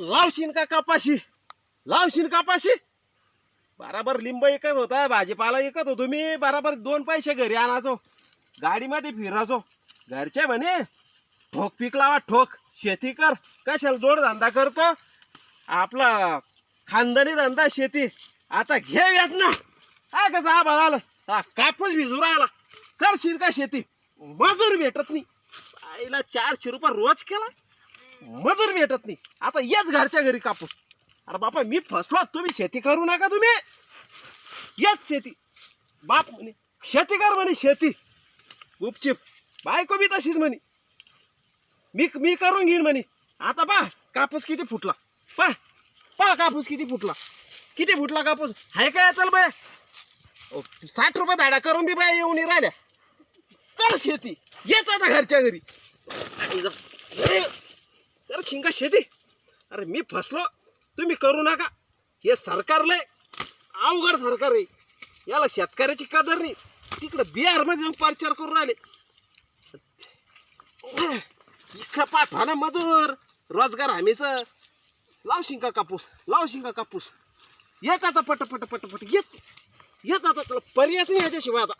लावशीन का कपाशी? लावशीन कपाशी? बराबर लिंब एकत होता भाजीपाला एकत होतो मी. बराबर दोन पैसे घरी आणायचो. गाडीमध्ये फिरायचो. घरचे म्हणे ठोक पीक लावा ठोक. शेती कर. कशाला जोडधंदा करतो? आपला खानदानी धंदा शेती. आता घे येत ना हा कसं आभाळ आलं हा कापूस भिजू राहिला. करशील का शेती? मजूर भेटत नाही. आईला चारशे रुपये रोज केला. मजूर भेटत नाही. आता येच घरच्या घरी कापूस अरे बापा मी फसलो तुम्ही शेती करू नका तुम्ही. येच शेती. बाप म्हणे शेती कर म्हणे शेती. गुपचिप बायको बी तशीच म्हणे. मी मी करून घेईन म्हणे. आता पा कापूस किती फुटला. पा पा कापूस किती फुटला. किती फुटला कापूस? हाय काय चल बाय? साठ रुपये धाडा करून बी बाय येऊन राहिल्या. कर शेती. येत आता घरच्या घरी. तर शिंगा शेती. अरे मी फसलो तुम्ही करू नका. हे सरकारला अवघड सरकार आहे. याला शेतकऱ्याची कदर नाही. तिकडं बिहारमध्ये जाऊन प्रचार करून राहिले. इकडं पाय फाना मजूर रोजगार हमीचं. लाव शिंका कापूस लाव शिंका कापूस. येत आता पट पट पट पट येत येत आता तुला पर्यायच नाही याच्याशिवाय आता.